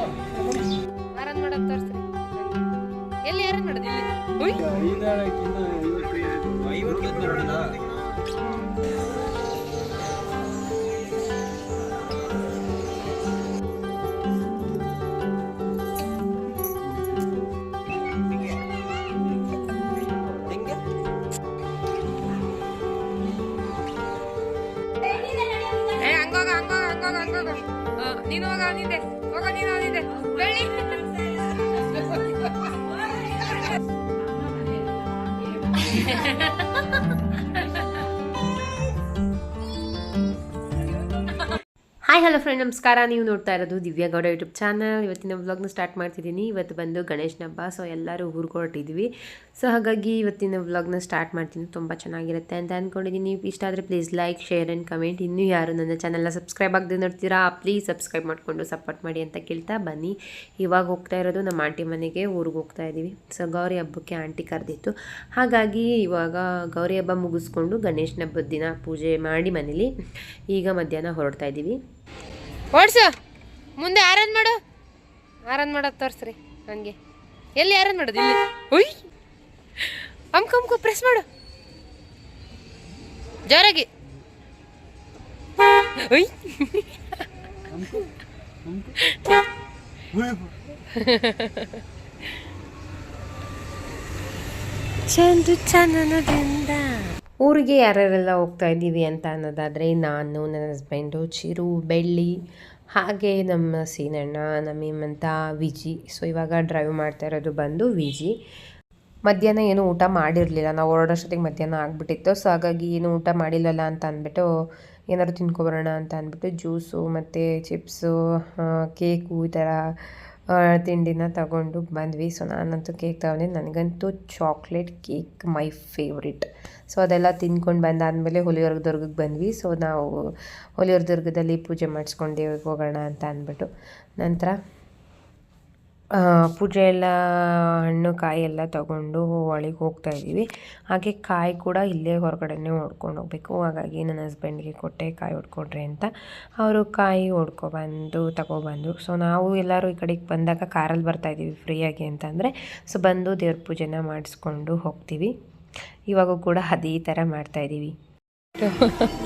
Horn ಮಾಡೋದ್ ತೋರ್ಸ್ರಿ. ಎಲ್ಲಿ ಯಾರನ್ ಮಾಡೋದು ಇಲ್ಲಿ? ಉಯ್ ಏ ನೀನು ಹೋಗ ನಿಂದೆ ಹೋಗ ನೀನು ನಿಂದೆ ಬೆಳ್ಳಿ ಹಾಯ್ ಹಲೋ ಫ್ರೆಂಡ್ ನಮಸ್ಕಾರ. ನೀವು ನೋಡ್ತಾ ಇರೋದು ದಿವ್ಯಾ ಗೌಡ ಯೂಟ್ಯೂಬ್ ಚಾನಲ್ ಇವತ್ತಿನ ವ್ಲಾಗ್ನ ಸ್ಟಾರ್ಟ್ ಮಾಡ್ತಿದ್ದೀನಿ. ಇವತ್ತು ಬಂದು ಗಣೇಶನ ಹಬ್ಬ ಸೊ ಎಲ್ಲರೂ ಊರಿಗೆ ಹೊರಟಿದ್ವಿ. ಸೊ ಹಾಗಾಗಿ ಇವತ್ತಿನ ವ್ಲಾಗ್ನ ಸ್ಟಾರ್ಟ್ ಮಾಡ್ತೀನಿ. ತುಂಬ ಚೆನ್ನಾಗಿರುತ್ತೆ ಅಂತ ಅಂದ್ಕೊಂಡಿದ್ದೀನಿ ಇಷ್ಟ ಆದರೆ please like share and comment ಇನ್ನೂ ಯಾರು ನನ್ನ ಚಾನಲ್ನ ಸಬ್ಸ್ಕ್ರೈಬ್ ಆಗದೆ ನೋಡ್ತೀರಾ ಪ್ಲೀಸ್ ಸಬ್ಸ್ಕ್ರೈಬ್ ಮಾಡಿಕೊಂಡು ಸಪೋರ್ಟ್ ಮಾಡಿ ಅಂತ ಕೇಳ್ತಾ ಬನ್ನಿ. ಇವಾಗ ಹೋಗ್ತಾ ಇರೋದು ನಮ್ಮ ಆಂಟಿ ಮನೆಗೆ, ಊರಿಗೆ ಹೋಗ್ತಾ ಇದ್ದೀವಿ ಸೊ ಗೌರಿ ಹಬ್ಬಕ್ಕೆ ಆಂಟಿ ಕರೆದಿತ್ತು. ಹಾಗಾಗಿ ಇವಾಗ ಗೌರಿ ಹಬ್ಬ ಮುಗಿಸ್ಕೊಂಡು ಗಣೇಶನ ಹಬ್ಬದ ದಿನ ಪೂಜೆ ಮಾಡಿ ಮನೇಲಿ ಈಗ ಮಧ್ಯಾಹ್ನ ಹೊರಡ್ತಾ ಇದ್ದೀವಿ ಓಡ್ಸು. ಮುಂದೆ ಆರನ್ ಮಾಡು. ಆರನ್ ಮಾಡೋದು ತೋರಿಸ್ರಿ ನನಗೆ. ಎಲ್ಲಿ ಆರನ್ ಮಾಡೋದು? ಇಲ್ಲಿ. ಉಯ್. ಅಮ್ಕ ಅಮ್ಕು ಪ್ರೆಸ್ ಮಾಡು. ಜೋರಾಗಿ. ಉಯ್. ಚಂದು ಚನನದಿಂದ ಊರಿಗೆ ಯಾರ್ಯಾರೆಲ್ಲ ಹೋಗ್ತಾ ಇದ್ದೀವಿ ಅಂತ ಅನ್ನೋದಾದರೆ ನಾನು, ನನ್ನ ಹಸ್ಬೆಂಡು ಚಿರು, ಬೆಳ್ಳಿ, ಹಾಗೆ ನಮ್ಮ ಸೀನಣ್ಣ ನಮ್ಮ ಹೇಮಂತ ವಿಜಿ. ಸೊ ಇವಾಗ ಡ್ರೈವ್ ಮಾಡ್ತಾ ಇರೋದು ಬಂದು ವಿಜಿ. ಮಧ್ಯಾಹ್ನ ಏನು ಊಟ ಮಾಡಿರಲಿಲ್ಲ. ನಾವು ಹೊರಡೋಷ್ಟೊತ್ತಿಗೆ ಮಧ್ಯಾಹ್ನ ಆಗಿಬಿಟ್ಟಿತ್ತು. ಸೊ ಹಾಗಾಗಿ ಏನು ಊಟ ಮಾಡಿಲ್ಲಲ್ಲ ಅಂತ ಅಂದ್ಬಿಟ್ಟು ಏನಾದ್ರು ತಿನ್ಕೊಬರೋಣ ಅಂತ ಅಂದ್ಬಿಟ್ಟು ಜ್ಯೂಸು ಮತ್ತು ಚಿಪ್ಸು ಕೇಕು ಈ ಥರ ತಿಂಡಿನ ತಗೊಂಡು ಬಂದ್ವಿ. ಸೊ, ನಾನಂತೂ ಕೇಕ್ ತಗೊಂಡೆ ನನಗಂತೂ chocolate cake my favourite. So, ಅದೆಲ್ಲ ತಿನ್ಕೊಂಡು ಬಂದಾದಮೇಲೆ ಹುಲಿಯೋರ್ಗ ದುರ್ಗಕ್ಕೆ ಬಂದ್ವಿ. ಸೊ, ನಾವು ಹುಲಿಯವ್ರ ದುರ್ಗದಲ್ಲಿ ಪೂಜೆ ಮಾಡಿಸ್ಕೊಂಡು ಹೋಗೋಣ ಅಂತ ಅಂದ್ಬಿಟ್ಟು. ನಂತರ ಪೂಜೆ ಎಲ್ಲ, ಹಣ್ಣು, ಕಾಯಿ ಎಲ್ಲ ತಗೊಂಡು ಒಳಗೆ ಹೋಗ್ತಾ ಇದ್ದೀವಿ. ಹಾಗೆ ಕಾಯಿ ಕೂಡ ಇಲ್ಲೇ ಹೊರಗಡೆನೇ ಹೊಡ್ಕೊಂಡು ಹೋಗ್ಬೇಕು. ಹಾಗಾಗಿ ನನ್ನ ಹಸ್ಬೆಂಡ್ಗೆ ಕೊಟ್ಟೆ ಕಾಯಿ ಹೊಡ್ಕೊಡ್ರಿ ಅಂತ. ಅವರು ಕಾಯಿ ಹೊಡ್ಕೊಬಂದು ತಗೊಬಂದರು ಸೊ ನಾವು ಎಲ್ಲರೂ ಈ ಕಡೆಗೆ ಬಂದಾಗ ಕಾರಲ್ಲಿ ಬರ್ತಾ ಇದ್ದೀವಿ ಫ್ರೀಯಾಗಿ ಅಂತಂದರೆ ಸೊ ಬಂದು ದೇವ್ರ ಪೂಜೆನ ಮಾಡಿಸ್ಕೊಂಡು ಹೋಗ್ತೀವಿ. ಇವಾಗೂ ಕೂಡ ಅದೇ ಥರ ಮಾಡ್ತಾ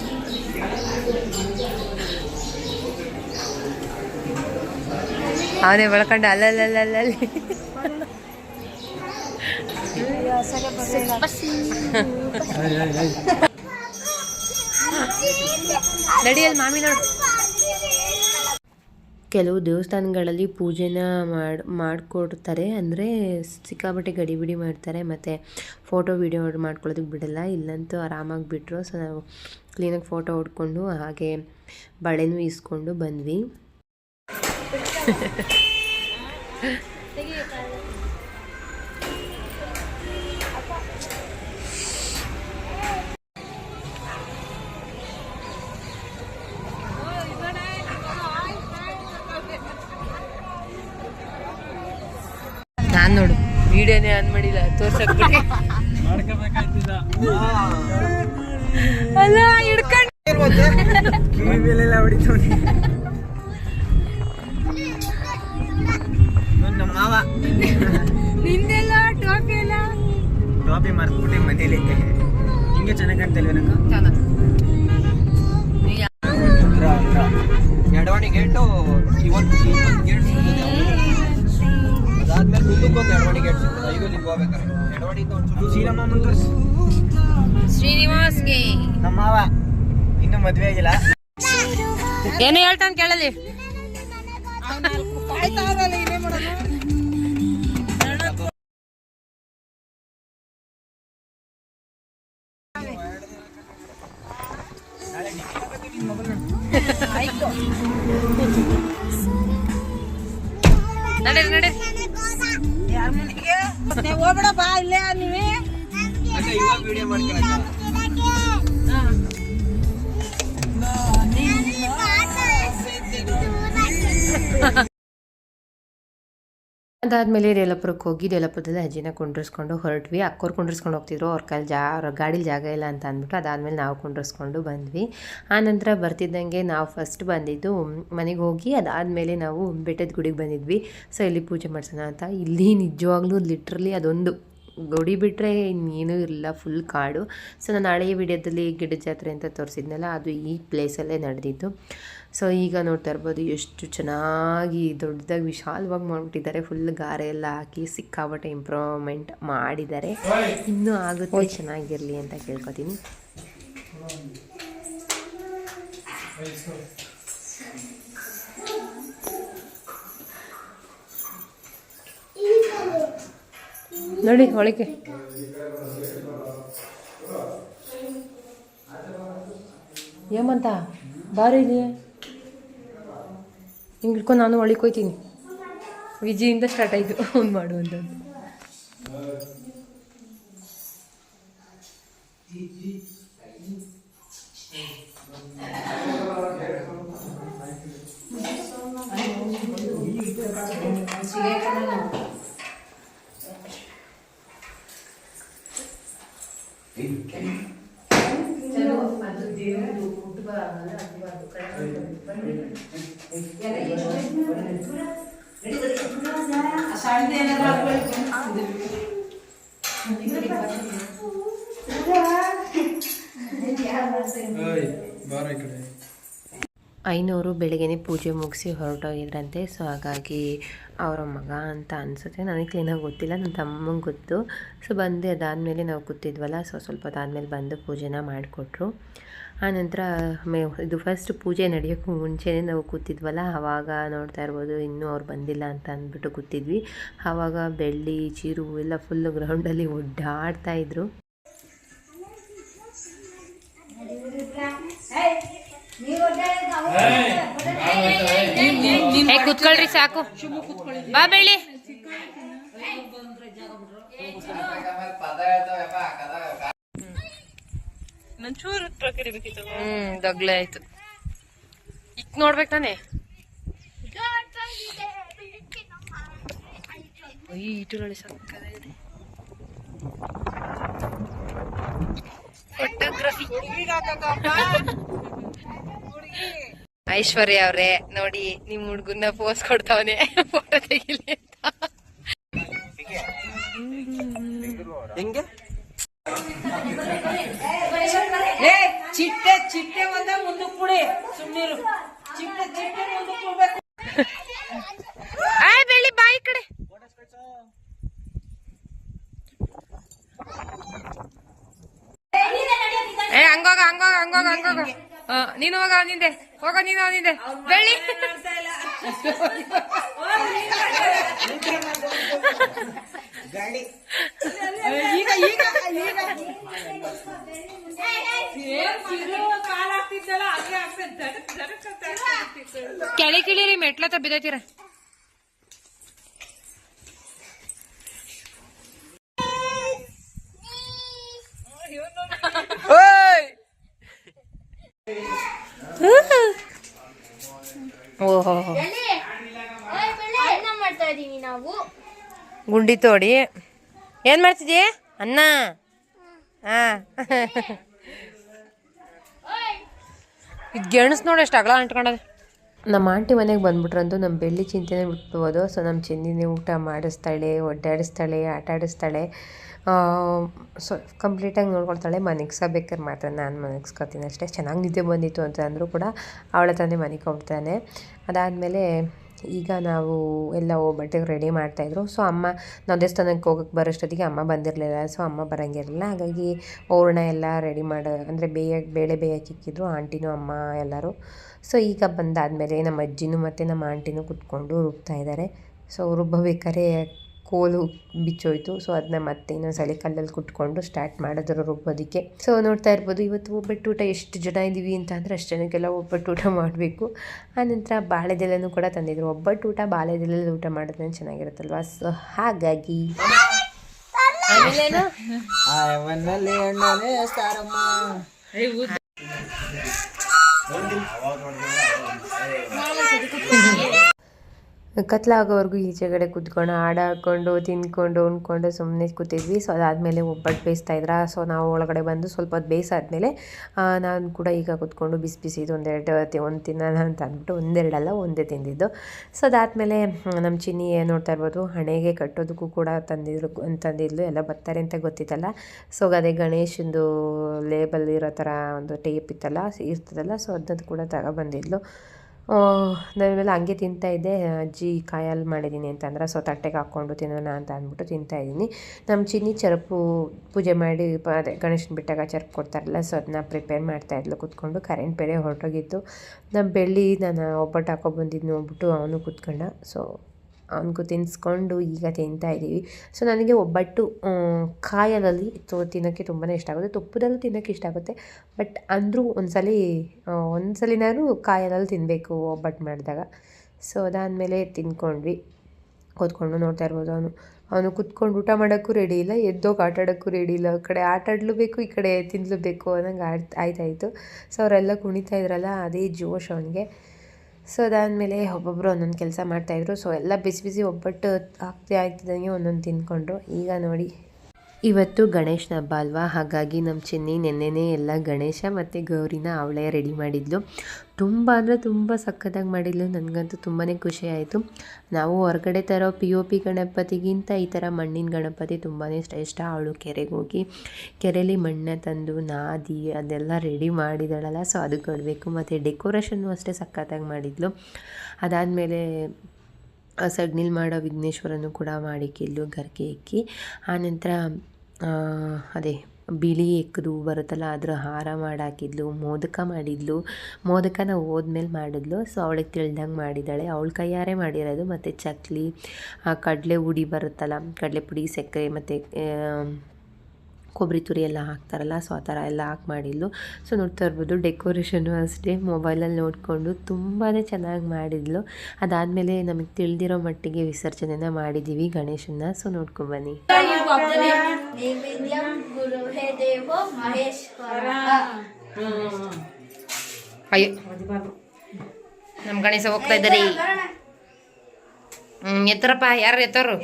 ಅವನೇ ಬೆಳ್ಕೊಂಡು ಅಲ್ಲಲ್ಲಲ್ಲಲ್ಲಿ ನಡಿಯಲ್ಲಿ ಮಾಮಿ ಕೆಲವು ದೇವಸ್ಥಾನಗಳಲ್ಲಿ ಪೂಜೆನ ಮಾಡಿ, ಮಾಡಿಕೊಡ್ತಾರೆ, ಅಂದರೆ ಸಿಕ್ಕಾಪಟ್ಟೆ ಗಡಿಬಿಡಿ ಮಾಡ್ತಾರೆ, ಮತ್ತು ಫೋಟೋ, ವೀಡಿಯೋ ಮಾಡ್ಕೊಳ್ಳೋದಕ್ಕೆ ಬಿಡಲ್ಲ, ಇಲ್ಲಂತೂ ಆರಾಮಾಗಿ ಬಿಟ್ಟರು ಸೊ ನಾವು ಕ್ಲೀನಾಗಿ ಫೋಟೋ ಹೊಡ್ಕೊಂಡು ಹಾಗೆ ಬಳೆನೂ ಇಸ್ಕೊಂಡು ಬಂದ್ವಿ. ನಾನು ನೋಡು ವಿಡಿಯೋನೇ ಆನ್ ಮಾಡಿಲ್ಲ ತೋರ್ಸಕ್ ಅಲ್ಲ ಹಿಡ್ಕೊಂಡು ಮಾವ. ನಿಂದೆಲ್ಲ ಟೋಪಿ ಎಲ್ಲ? ಟಾಪಿ ಮರ್ತ್ಬಿಟ್ಟು ಮನೇಲಿ ಹಿಂಗೆ ಚೆನ್ನಾಗಿ ಕಾಣ್ತಲ್ವ ನಂಗೆ ಎಡವಾಣಿ ಗೇಟು ಇವತ್ತು ಇನ್ನೊಂದು ಗೇಟ್ ಸಿಗ್ತದೆ ಅದಾದ್ಮೇಲೆ ಮುಂದಕ್ಕೆ ಒಂದು ಎಡವಾಣಿ ಗೇಟ್ ಸಿಗ್ತದೆ ಐದು ಹೋಗ್ಬೇಕಾರೆ ಎಡವಾಣಿಯಿಂದ ಒಂದು ಶ್ರೀರಾಮ ಮುಂತರ್ಸ್ ಶ್ರೀನಿವಾಸ್ಗೆ. ನಮ್ಮ ಮಾವ ಇನ್ನೂ ಮದುವೆ ಆಗಿಲ್ಲ. ಏನು ಹೇಳ್ತಾನೆ ಕೇಳಲಿ. ನಡೀರಿ ನಡೀರಿ ಅಕ್ಕ ಇವಾಗ ವಿಡಿಯೋ ಮಾಡ್ಕೊಳಕ್ಕ. ಅದಾದಮೇಲೆ ದೇಲಪುರಕ್ಕೆ ಹೋಗಿ ದೇಲಪುರದಲ್ಲಿ ಅಜ್ಜಿನ ಕುಂಡ್ರಿಸ್ಕೊಂಡು ಹೊರಟ್ವಿ. ಅಕ್ಕೋರು ಕುಂಡ್ರಿಸ್ಕೊಂಡು ಹೋಗ್ತಿದ್ರು. ಅವ್ರ ಕೈಲಿ ಜಾ ಗಾಡೀಲಿ ಜಾಗ ಇಲ್ಲ ಅಂತ ಅಂದ್ಬಿಟ್ಟು ಅದಾದಮೇಲೆ ನಾವು ಕುಂಡ್ರಿಸ್ಕೊಂಡು ಬಂದ್ವಿ. ಆನಂತರ ಬರ್ತಿದ್ದಂಗೆ ನಾವು ಫಸ್ಟ್ ಬಂದಿದ್ದು ಮನೆಗೆ ಹೋಗಿ, ಅದಾದಮೇಲೆ ನಾವು ಬೆಟ್ಟದ ಗುಡಿಗೆ ಬಂದಿದ್ವಿ. ಸೊ ಇಲ್ಲಿ ಪೂಜೆ ಮಾಡ್ಸೋಣ ಅಂತ. ಇಲ್ಲಿ ನಿಜವಾಗ್ಲೂ ಲಿಟ್ರಲಿ ಅದೊಂದು ಗುಡಿ ಬಿಟ್ಟರೆ ಇನ್ನೇನೂ ಇಲ್ಲ ಫುಲ್ ಕಾಡು. ಸೊ ನಾನು ಹಳೆಯ ವಿಡಿಯೋದಲ್ಲಿ ಗಿಡ ಜಾತ್ರೆ ಅಂತ ತೋರಿಸಿದ್ನಲ್ಲ, ಅದು ಈ ಪ್ಲೇಸಲ್ಲೇ ನಡೆದಿತ್ತು ಸೊ ಈಗ ನೋಡ್ತಾ ಇರ್ಬೋದು, ಎಷ್ಟು ಚೆನ್ನಾಗಿ ದೊಡ್ಡದಾಗಿ ವಿಶಾಲವಾಗಿ ಮಾಡಿಬಿಟ್ಟಿದ್ದಾರೆ. ಫುಲ್ ಗಾರೆ ಎಲ್ಲ ಹಾಕಿ ಸಿಕ್ಕಾಪಟ್ಟೆ ಇಂಪ್ರೂವ್ಮೆಂಟ್ ಮಾಡಿದ್ದಾರೆ. ಇನ್ನೂ ಆಗುತ್ತೆ ಚೆನ್ನಾಗಿರಲಿ ಅಂತ ಕೇಳ್ಕೊತೀನಿ. ನೋಡಿ ಒಳಗೆ ಏಮಂತ ಬಾರಿ ಇಲ್ಲಿ. ನಾನು ಒಳಗೆ ಹೋಯ್ತೀನಿ ವಿಜಯಿಂದ ಸ್ಟಾರ್ಟ್ ಆಯಿತು. ಒಂದು ಮಾಡುವಂಥದ್ದು ಐನೂರು ಬೆಳಗ್ಗೆನೇ ಪೂಜೆ ಮುಗಿಸಿ ಹೊರಟೋಗಿದ್ರಂತೆ ಸೊ ಹಾಗಾಗಿ ಅವರ ಮಗ ಅಂತ ಅನಿಸುತ್ತೆ. ನನಗೆ ಕ್ಲೀನಾಗಿ ಗೊತ್ತಿಲ್ಲ ನನ್ನ ತಮ್ಮಂಗೆ ಗೊತ್ತು. ಸೊ ಬಂದು ಅದಾದಮೇಲೆ ನಾವು ಕೂತಿದ್ವಲ್ಲ ಸೊ ಸ್ವಲ್ಪ ಅದಾದಮೇಲೆ ಬಂದು ಪೂಜೆನ ಮಾಡಿಕೊಟ್ರು. ಆನಂತರ ಮೇ ಇದು ಫಸ್ಟ್ ಪೂಜೆ ನಡೆಯೋಕ್ಕೂ ಮುಂಚೆನೇ ನಾವು ಕೂತಿದ್ವಲ್ಲ ಆವಾಗ ನೋಡ್ತಾ ಇರ್ಬೋದು ಇನ್ನೂ ಅವ್ರು ಬಂದಿಲ್ಲ ಅಂತ ಅಂದ್ಬಿಟ್ಟು ಕೂತಿದ್ವಿ. ಆವಾಗ ಬೆಳ್ಳಿ ಚೀರು ಎಲ್ಲ ಫುಲ್ಲು ಗ್ರೌಂಡಲ್ಲಿ ಒಡ್ಡಾಡ್ತಾ ಇದ್ರು. ಏ ಕುತ್ಕೊಳ್ರಿ ಸಾಕು. ಬಾ ಬೆಳ್ಳಿ. ಹ್ಮ್, ದಗ್ಲೆ ಆಯ್ತು. ಇಕ್ ನೋಡ್ಬೇಕು ತಾನೆ ಈ ಇಟುರಳಿ ಸಕ್ಕದಾಗಿದೆ ಐಶ್ವರ್ಯ ಅವ್ರೆ, ನೋಡಿ, ನಿಮ್ ಹುಡ್ಗನ್ನ ಪೋಸ್ ಕೊಡ್ತಾವನೆ. ಫೋಟೋ ತೆಗಿಲಿ ಅಂತ ಹೆಂಗೆ ಏ ಚಿಟ್ಟೆ ಚಿಟ್ಟೆ ಒಂದ ಮುಂದಕ್ಕೆ ಕುಡಿ ಸುಮ್ಮನಿರು ಚಿಟ್ಟೆ ಚಿಟ್ಟೆ ಮುಂದಕ್ಕೆ ಕೊಡ್ಬೇಕು ಆಯ್ ಬೆಳ್ಳಿ ಬಾಯಿ ಕಡೆ ಏ ಹಂಗೋಗ ಹಂಗೋಗ ಹಂಗೋಗ ನೀನು ಹೋಗ ಅವನಿಂದೆ ಹೋಗ ನೀನು ಅವನಿಂದೆ ಬೆಳ್ಳಿ. ಕೆಳಿ ಕಿಳಿರಿ ಮೆಟ್ಲ ಬಿದ್ದೈತೀರ ಓಹೋ ಅನ್ನ ಮಾಡ್ತಾ ಇದೀವಿ ನಾವು ಗುಂಡಿ ತೋಡಿ. ಏನು ಮಾಡ್ತಿದ್ಯೆ? ಅನ್ನ? ಹಾಂ. ಇದು ಗೆಣಸ್ ನೋಡಿ ಎಷ್ಟು ಅಗಲ ಅಂಟ್ಕೊಂಡದ. ನಮ್ಮ ಆಂಟಿ ಮನೆಗೆ ಬಂದ್ಬಿಟ್ರಂತೂ ನಮ್ಮ ಬೆಳ್ಳಿ ಚಿಂತೆನೆ ಬಿಟ್ಬೋದು ಸೊ ನಮ್ಮ ಚಿನ್ನಿನೇ ಊಟ ಮಾಡಿಸ್ತಾಳೆ ಒಡ್ಡಾಡಿಸ್ತಾಳೆ ಆಟ ಆಡಿಸ್ತಾಳೆ. ಸೊ ಕಂಪ್ಲೀಟಾಗಿ ನೋಡ್ಕೊಳ್ತಾಳೆ. ಮನೆಗ್ಸಬೇಕಾದ್ರೆ ಮಾತ್ರ ನಾನು ಮನೆಗ್ಸ್ಕೊತೀನಿ ಅಷ್ಟೇ. ಚೆನ್ನಾಗಿ ನಿದ್ದೆ ಬಂದಿತ್ತು ಅಂತ ಅಂದರೂ ಕೂಡ ಅವಳ ತಾನೇ ಮನೆಗೆ ಹೋಗ್ತಾನೆ. ಅದಾದಮೇಲೆ ಈಗ ನಾವು ಎಲ್ಲ ಬಟ್ಟೆಗೆ ರೆಡಿ ಮಾಡ್ತಾಯಿದ್ರು ಸೊ ಅಮ್ಮ ನಾವು ದೇವಸ್ಥಾನಕ್ಕೆ ಹೋಗಕ್ಕೆ ಬರೋಷ್ಟೊತ್ತಿಗೆ ಅಮ್ಮ ಬಂದಿರಲಿಲ್ಲ. ಸೊ ಅಮ್ಮ ಬರೋಂಗಿರಲಿಲ್ಲ. ಹಾಗಾಗಿ ಹೂರ್ಣ ಎಲ್ಲ ರೆಡಿ ಮಾಡೋ, ಅಂದರೆ ಬೇಯ, ಬೇಳೆ ಬೇಯಕ್ಕೆ ಇಕ್ಕಿದ್ರು ಆಂಟಿನೂ ಅಮ್ಮ ಎಲ್ಲರೂ. ಸೊ ಈಗ ಬಂದಾದಮೇಲೆ ನಮ್ಮ ಅಜ್ಜಿನೂ ಮತ್ತು ನಮ್ಮ ಆಂಟಿನೂ ಕುತ್ಕೊಂಡು ರುಬ್ತಾ ಇದ್ದಾರೆ ಸೊ ರುಬ್ಬಬೇಕಾದ್ರೆ ಕೋಲು ಬಿಚ್ಚೋಯ್ತು. ಸೊ ಅದನ್ನ ಮತ್ತೆ ಇನ್ನೊಂದ್ಸಲಿ ಕಲ್ಲಲ್ಲಿ ಕುಟ್ಕೊಂಡು ಸ್ಟಾರ್ಟ್ ಮಾಡಿದ್ರು ರುಬ್ಬೋದಕ್ಕೆ. ಸೊ ನೋಡ್ತಾ ಇರ್ಬೋದು ಇವತ್ತು ಒಬ್ಬಟ್ಟು ಊಟ ಎಷ್ಟು ಜನ ಇದ್ದೀವಿ ಅಂತ ಅಂದರೆ ಅಷ್ಟು ಜನಕ್ಕೆಲ್ಲ ಒಬ್ಬಟ್ಟು ಊಟ ಮಾಡಬೇಕು ಆನಂತರ ಬಾಳೆದೆಲೆನೂ ಕೂಡ ತಂದಿದ್ರು. ಒಬ್ಬಟ್ಟು ಊಟ ಬಾಳೆದೆಲೆಲ್ಲಿ ಊಟ ಮಾಡಿದ್ರೆ ಚೆನ್ನಾಗಿರುತ್ತಲ್ವಾ? ಸೊ ಹಾಗಾಗಿ. ಆಮೇಲೇನು ಕತ್ಲಾಗೋವರೆಗೂ ಈಚೆಗಡೆ ಕುತ್ಕೊಂಡು ಹಾಡು ಹಾಕ್ಕೊಂಡು ತಿಂದ್ಕೊಂಡು, ಉಣ್ಕೊಂಡು ಸುಮ್ಮನೆ ಕೂತಿದ್ವಿ. ಸೊ ಅದಾದಮೇಲೆ ಒಬ್ಬಟ್ಟು ಬೇಯಿಸ್ತಾ ಇದ್ರ. ಸೊ ನಾವು ಒಳಗಡೆ ಬಂದು ಸ್ವಲ್ಪ ಹೊತ್ತು ಬೇಯಿಸಾದ್ಮೇಲೆ ನಾನು ಕೂಡ ಈಗ ಕುತ್ಕೊಂಡು ಬಿಸಿ ಬಿಸಿ ಇದು ಒಂದೆರಡು ಒಂದು ತಿನ್ನೋಣ ಅಂತ ಅಂದ್ಬಿಟ್ಟು ಒಂದೆರಡಲ್ಲ, ಒಂದೇ ತಿಂದಿದ್ದು. ಸೊ ಅದಾದಮೇಲೆ ನಮ್ಮ ಚಿನ್ನಿ ನೋಡ್ತಾ ಇರ್ಬೋದು, ಹಣೆಗೆ ಕಟ್ಟೋದಕ್ಕೂ ಕೂಡ ತಂದಿದ್ರು, ತಂದಿದ್ಲು, ಎಲ್ಲ ಬರ್ತಾರೆ ಅಂತ ಗೊತ್ತಿತ್ತಲ್ಲ. ಸೊ ಅದೇ ಗಣೇಶಂದು ಲೇಬಲ್ ಇರೋ ಥರ ಒಂದು ಟೇಪ್ ಇತ್ತಲ್ಲ, ಇರ್ತದಲ್ಲ. ಸೊ ಅದನ್ನು ಕೂಡ ತಗೊಬಂದಿದ್ಲು. ನಾವೆಲ್ಲ ಹಂಗೆ ತಿಂತಾಯಿದ್ದೆ ಅಜ್ಜಿ ಕಾಯಲ್ಲಿ ಮಾಡಿದ್ದೀನಿ ಅಂತಂದ್ರೆ, ಸೊ ತಟ್ಟೆಗೆ ಹಾಕ್ಕೊಂಡು ತಿನ್ನೋಣ ಅಂತ ಅಂದ್ಬಿಟ್ಟು ತಿಂತಾಯಿದ್ದೀನಿ ನಮ್ಮ ಚಿನ್ನಿ ಚರಪು ಪೂಜೆ ಮಾಡಿ ಅದೇ ಗಣೇಶನ ಬಿಟ್ಟಾಗ ಚರಪು ಕೊಡ್ತಾರಲ್ಲ, ಸೊ ಅದನ್ನ ಪ್ರಿಪೇರ್ ಮಾಡ್ತಾಯಿದ್ಲು ಕೂತ್ಕೊಂಡು ಕರೆಂಟ್ ಬೇರೆ ಹೊರಟೋಗಿತ್ತು. ನಮ್ಮ ಬೆಳ್ಳಿ ನಾನು ಒಬ್ಬಟ್ಟು ಹಾಕೊಬಂದಿದ್ದು ನೋಡ್ಬಿಟ್ಟು ಅವನು ಕೂತ್ಕೊಂಡ. ಸೊ ಅವನಿಗೂ ತಿನ್ನಿಸ್ಕೊಂಡು ಈಗ ತಿಂತಾ ಇದ್ದೀವಿ. ಸೊ ನನಗೆ ಒಬ್ಬಟ್ಟು ಕಾಯಲಲ್ಲಿ ತೊ, ತಿನ್ನೋಕ್ಕೆ ತುಂಬಾ ಇಷ್ಟ ಆಗುತ್ತೆ. ತುಪ್ಪದಲ್ಲೂ ತಿನ್ನೋಕ್ಕೆ ಇಷ್ಟ ಆಗುತ್ತೆ. ಬಟ್ ಅಂದರೂ ಒಂದ್ಸಲಿ ಒಂದ್ಸಲಿನಾದ್ರೂ ಕಾಯಲಲ್ಲಿ ತಿನ್ನಬೇಕು ಒಬ್ಬಟ್ಟು ಮಾಡಿದಾಗ. ಸೊ ಅದಾದಮೇಲೆ ತಿನ್ಕೊಂಡ್ವಿ. ಕೂತ್ಕೊಂಡು ನೋಡ್ತಾ ಇರ್ಬೋದು ಅವನು. ಅವನು ಕೂತ್ಕೊಂಡು ಊಟ ಮಾಡೋಕ್ಕೂ ರೆಡಿ ಇಲ್ಲ, ಎದ್ದೋಗಿ ಆಟ ಆಡೋಕ್ಕೂ ರೆಡಿ ಇಲ್ಲ. ಈ ಕಡೆ ಆಟ ಆಡಲೂಬೇಕು ಈ ಕಡೆ ತಿನ್ನಲೇಬೇಕು ಅನ್ನೋಂಗೆ ಆಯ್ತು, ಆಯ್ತಾಯಿತು. ಸೊ ಅವರೆಲ್ಲ ಕುಣಿತಾ ಇದ್ರಲ್ಲ, ಅದೇ ಜೋಶ್ ಅವನಿಗೆ. ಸೊ ಅದಾದಮೇಲೆ ಒಬ್ಬೊಬ್ಬರು ಒಂದೊಂದು ಕೆಲಸ ಮಾಡ್ತಾಯಿದ್ರು ಸೊ ಎಲ್ಲ ಬಿಸಿ ಬಿಸಿ ಒಬ್ಬಟ್ಟು ಆಗ್ತಾ ಆಗ್ತಿದ್ದಂಗೆ ಒಂದೊಂದು ತಿಂದ್ಕೊಂಡ್ರು ಈಗ ನೋಡಿ ಇವತ್ತು ಗಣೇಶನ ಹಬ್ಬ ಅಲ್ವಾ ಹಾಗಾಗಿ ನಮ್ಮ ಚಿನ್ನಿ ನೆನ್ನೆನೇ ಎಲ್ಲ ಗಣೇಶ ಮತ್ತು ಗೌರಿನ ಅವಳೇ ರೆಡಿ ಮಾಡಿದ್ಲು. ತುಂಬ ಅಂದರೆ ತುಂಬ ಸಖತ್ತಾಗಿ ಮಾಡಿದ್ಲು. ನನಗಂತೂ ತುಂಬಾ ಆಯಿತು. ನಾವು ಹೊರಗಡೆ ತರೋ ಪಿ ಒ ಪಿ ಗಣಪತಿಗಿಂತ ಈ ಥರ ಮಣ್ಣಿನ ಗಣಪತಿ ತುಂಬಾ ಇಷ್ಟ. ಅವಳು ಕೆರೆಗೆ ಹೋಗಿ ಕೆರೆಯಲ್ಲಿ ಮಣ್ಣನ್ನು ತಂದು ನಾದಿ ಅದೆಲ್ಲ ರೆಡಿ ಮಾಡಿದಳಲ್ಲ ಸೊ ಅದು ಕೊಡಬೇಕು. ಮತ್ತು ಡೆಕೋರೇಷನ್ನು ಅಷ್ಟೇ ಸಖತ್ತಾಗಿ ಮಾಡಿದ್ಲು. ಅದಾದಮೇಲೆ ಆ ಸಗಣಿಲಿ ಮಾಡೋ ವಿಘ್ನೇಶ್ವರನು ಕೂಡ ಮಾಡಿ ಕೆಲ್ಲು ಗರಿಕೆ ಇಕ್ಕಿ ಆನಂತರ ಅದೇ ಬಿಳಿ ಎಕ್ಕದು ಬರುತ್ತಲ್ಲ ಅದ್ರ ಹಾರ ಮಾಡಾಕಿದ್ಲು, ಮೋದಕ ಮಾಡಿದ್ಲು, ಮೋದಕನ ಹೋದ್ಮೇಲೆ ಮಾಡಿದ್ಲು. ಸೊ ಅವಳಿಗೆ ತಿಳ್ದಂಗೆ ಮಾಡಿದ್ದಾಳೆ. ಅವಳ ಕೈಯಾರೆ ಮಾಡಿರೋದು ಮತ್ತು ಚಕ್ಲಿ ಕಡಲೆ ಉಡಿ ಬರುತ್ತಲ್ಲ, ಕಡಲೆ ಪುಡಿ, ಸಕ್ಕರೆ ಮತ್ತು ಕೊಬ್ಬರಿ ತುರಿ ಎಲ್ಲ ಹಾಕ್ತಾರಲ್ಲ, ಸೊ ಆ ಥರ ಎಲ್ಲ ಹಾಕಿ ಮಾಡಿದ್ಲು. ಸೊ ನೋಡ್ತಾ ಇರ್ಬೋದು, ಡೆಕೋರೇಷನು ಅಷ್ಟೇ, ಮೊಬೈಲಲ್ಲಿ ನೋಡಿಕೊಂಡು ತುಂಬಾ ಚೆನ್ನಾಗಿ ಮಾಡಿದ್ಲು. ಅದಾದಮೇಲೆ ನಮಗೆ ತಿಳಿದಿರೋ ಮಟ್ಟಿಗೆ ವಿಸರ್ಜನೆನ ಮಾಡಿದ್ದೀವಿ ಗಣೇಶನ ಸೊ ನೋಡ್ಕೊಂಬನ್ನಿ ಅಯ್ಯೋ ನಮ್ಮ ಗಣೇಶ ಹೋಗ್ತಾ ಇದ್ದಾರೆ. ಎತ್ತರಪ್ಪ ಯಾರು ಎತ್ತರು?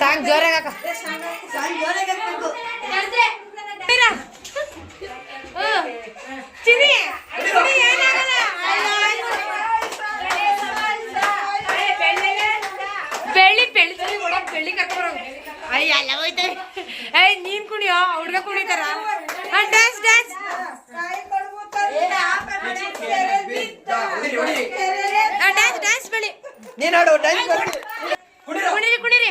ಸಾಂಗ್ ಜೋರಾಗ. ಬೆಳ್ಳಿ ಬೆಳ್ಳಿ ಬೆಳ್ಳಿ ಕರ್ಕೊಂಡು ಅಯ್ಯ ಎಲ್ಲ ಹೋಯ್ತವೆ ಏಯ್, ನೀನ್ ಕುಣಿಯೋ, ಹುಡ್ಗ ಕುಣಿತಾರ? ಡ್ಯಾನ್ಸ್ ಡ್ಯಾನ್ಸ್ ಡ್ಯಾನ್ಸ್ ಡ್ಯಾನ್ಸ್ ಬೆಳಿ ನೀನ್ ಆಡು ಡ್ಯಾನ್ಸ್ ಕುಡಿರೋ ಕುಣಿರಿ ಕುಣಿರಿ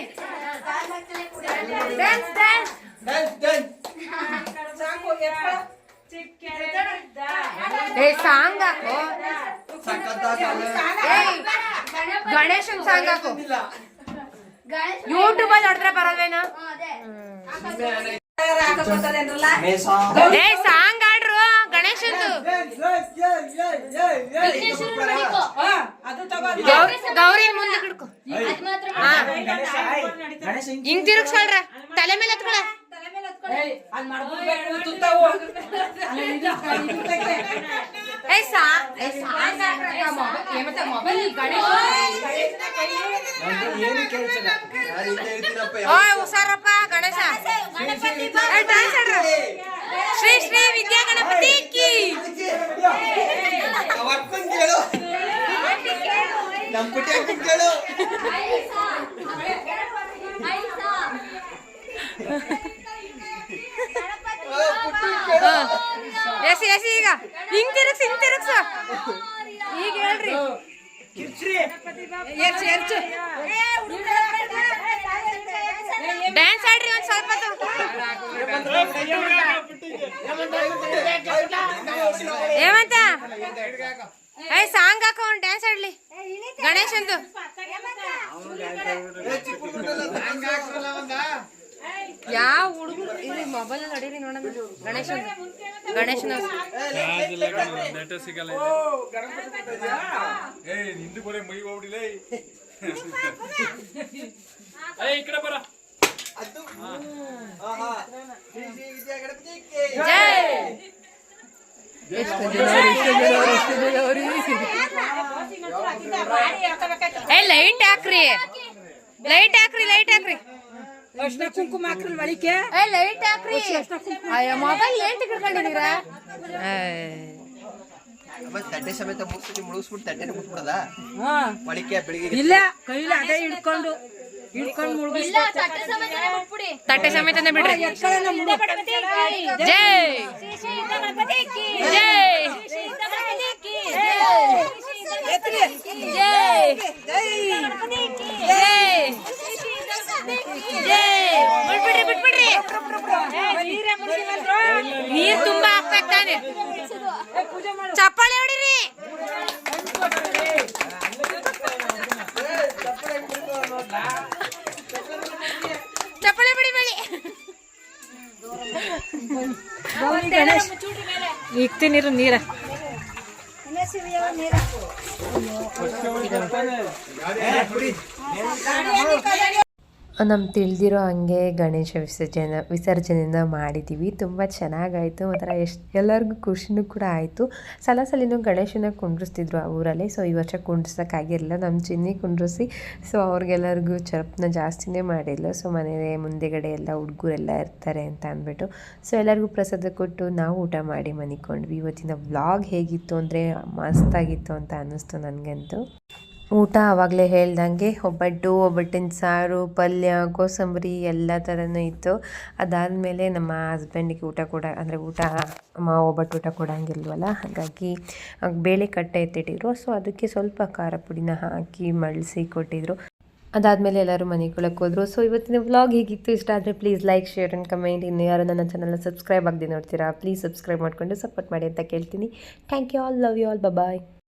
ಡ್ಯಾನ್ಸ್ ಡ್ಯಾನ್ಸ್ ಡ್ಯಾನ್ಸ್ ಡ್ಯಾನ್ಸ್ ಏ ಸಾಂಗ್ ಹಾಕು. ಗಣೇಶನ್ ಸಾಂಗ್ ಹಾಕು. ಯೂಟ್ಯೂಬ್ ಅಲ್ಲಿ ನೋಡಿದ್ರೆ ಬರೋಲ್ವೇನೋ ಏ ಸಾಂಗ್. ಗಣೇಶಂದು ಗೌರಿ ಗೌರಿ ಮುಂದೆ ಹಿಡ್ಕೊ. ಹಿಂಗ್ ತಿರುಗ್ಸಳ್ರ ತಲೆ ಮೇಲೆ ಹತ್ಕೊಳ ಹುಷಾರಪ್ಪ ಗಣೇಶ ಆಡ್ರು. ಶ್ರೀ ಶ್ರೀ ವಿದ್ಯಾ ಗಣಪತಿ ಕಿ ಅವಕ್ಕನ್ ಕೇಳು ನಮ್ಮ ಪುಟ್ಟಿ ಅಕ್ಕನ್ ಕೇಳು ಆ, ಪುಟ್ಟಿ ಕೇಳು ಎಸಿ ಎಸಿ ಈಗ ಹಿಂಗ್ ತಿರುಗ್ಸ ಹಿಂಗ್ ತಿರುಗ್ಸ ಈಗ ಹೇಳ್ರಿ ಡ್ಯಾನ್ಸ್ ಆಡ್ರಿ ಒಂದ್ ಸ್ವಲ್ಪ. ಹೇಮಂತ? ಏ ಸಾಂಗ್ ಹಾಕೋ ಒಂದ್ ಡ್ಯಾನ್ಸ್ ಆಡ್ಲಿ. ಗಣೇಶಂದು. ಯಾವ ಹುಡುಗರು? ಇಲ್ಲಿ ಮೊಬೈಲ್ ನಡೀರಿ ನೋಡೋಣ. ಗಣೇಶನ್, ಗಣೇಶನ ಸಿಗಲ್ಲ ನಿಂದು ಮೈ ಈ ಕಡೆ ಬರ ಅದು. ಆಹಾ. ಶ್ರೀ ಶ್ರೀ ವಿದ್ಯಾ ಗಣಪತಿ ಕೇ. ಜೈ. ಎಷ್ಟು ಜನ ಎಷ್ಟು ಜನ ಎಷ್ಟು ಜನ ಲೈಟ್ ಹಾಕ್ರಿ. ಲೈಟ್ ಹಾಕ್ರಿ ಲೈಟ್ ಹಾಕ್ರಿ. ಅಷ್ಟ ಕುಂಕುಮ ಹಾಕ್ರಿ ಬಳಿಕೆ ಏ ಲೈಟ್ ಹಾಕ್ರಿ. ಅಯ್ಯೋ ಮೊಬೈಲ್ ಏನ್ ತಿಳ್ಕೊಂಡಿದ್ದೀರಾ ತಟ್ಟೆ ಸಮೇತ ಮುಗಿಸ್ಬಿಟ್ಟು ಮುಳುಗಿಸ್ಬಿಟ್ಟು ತಟ್ಟೆನ ಮುಟ್ಬಿಡದ ಹಾ. ಮಳಿಕೆ ಬೆಳಿಗ್ಗೆ ಇಲ್ಲ ಕೈಲಿ ಅದೇ ಹಿಡ್ಕೊಂಡು. ತಟ್ಟೆ ಸಮೇತನೇ ಮುಟ್ಬಿಡಿ ತಟ್ಟೆ ಸಮೇತನೇ ಬಿಡ್ರಿ ಎತ್ಕೊಳ್ಳೋಣ ಮುಡು. ಜೈ ಜೈ ಎತ್ರಿ. ಜೈ ಜೈ ಜೈ ಬಿಟ್ಬಿಡ್ರಿ ಬಿಟ್ಬಿಡ್ರಿ ನೀರ್ ತುಂಬಾ ಹಾಕ್ಬೇಕು ತಾನೆ ಚಪ್ಪಾಳೆ ಹೊಡಿರಿ ಗಣೇಶ್. ಇಕ್ತೀನಿರು ನೀರ. ನಮ್ಮ ತಿಳಿದಿರೋ ಹಾಗೆ ಗಣೇಶ ವಿಸರ್ಜನೆ, ವಿಸರ್ಜನೆನ ಮಾಡಿದ್ದೀವಿ ತುಂಬ ಚೆನ್ನಾಗಾಯಿತು. ಒಂಥರ ಎಷ್ಟು, ಎಲ್ಲರಿಗೂ ಖುಷಿನೂ ಕೂಡ ಆಯಿತು. ಸಲ ಸಲಿನೂ ಗಣೇಶನ ಕುಂಡ್ರಿಸ್ತಿದ್ರು ಆ ಊರಲ್ಲಿ. ಸೊ ಈ ವರ್ಷ ಕುಂಡ್ರಿಸೋಕ್ಕಾಗಿರಲಿಲ್ಲ. ನಮ್ಮ ಚಿನ್ನಿ ಕುಂಡ್ರಿಸಿ. ಸೊ ಅವ್ರಿಗೆಲ್ಲರಿಗೂ ಚರಪ್ನ ಜಾಸ್ತಿನೇ ಮಾಡಿಲ್ಲ ಸೊ ಮನೆ ಮುಂದೆಗಡೆ ಎಲ್ಲ ಹುಡುಗರೆಲ್ಲ ಇರ್ತಾರೆ ಅಂತ ಅಂದ್ಬಿಟ್ಟು. ಸೊ ಎಲ್ಲರಿಗೂ ಪ್ರಸಾದ ಕೊಟ್ಟು ನಾವು ಊಟ ಮಾಡಿ ಮನಿಕೊಂಡ್ವಿ ಇವತ್ತಿನ ವ್ಲಾಗ್ ಹೇಗಿತ್ತು ಅಂದರೆ ಮಸ್ತಾಗಿತ್ತು ಅಂತ ಅನ್ನಿಸ್ತು ನನಗಂತೂ. ಊಟ ಆವಾಗಲೇ ಹೇಳ್ದಂಗೆ ಒಬ್ಬಟ್ಟು, ಒಬ್ಬಟ್ಟಿನ ಸಾರು, ಪಲ್ಯ, ಕೋಸಂಬರಿ ಎಲ್ಲ ಥರನೂ ಇತ್ತು. ಅದಾದಮೇಲೆ ನಮ್ಮ ಹಸ್ಬೆಂಡಿಗೆ ಊಟ ಕೂಡ ಅಂದರೆ ಊಟ, ಅಮ್ಮ ಒಬ್ಬಟ್ಟು ಊಟ ಕೊಡೋಂಗಿಲ್ವಲ್ಲ? ಹಾಗಾಗಿ ಬೇಳೆ ಕಟ್ಟೆ ಎತ್ತಿಟ್ಟಿದ್ರು. ಸೊ ಅದಕ್ಕೆ ಸ್ವಲ್ಪ ಖಾರ ಪುಡಿನ ಹಾಕಿ ಮಳಿಸಿ ಕೊಟ್ಟಿದ್ರು. ಅದಾದಮೇಲೆ ಎಲ್ಲರೂ ಮನೆಗೊಳಕ್ಕೆ ಹೋದರು. ಸೊ ಇವತ್ತಿನ ವ್ಲಾಗ್ ಹೇಗಿತ್ತು? ಇಷ್ಟ ಆದರೆ please like share and comment ಇನ್ನು ಯಾರು ನನ್ನ ಚಾನಲ್ನ ಸಬ್ಸ್ಕ್ರೈಬ್ ಆಗದೆ ನೋಡ್ತೀರಾ ಪ್ಲೀಸ್ ಸಬ್ಸ್ಕ್ರೈಬ್ ಮಾಡಿಕೊಂಡು ಸಪೋರ್ಟ್ ಮಾಡಿ ಅಂತ ಕೇಳ್ತೀನಿ. Thank you all love you all bye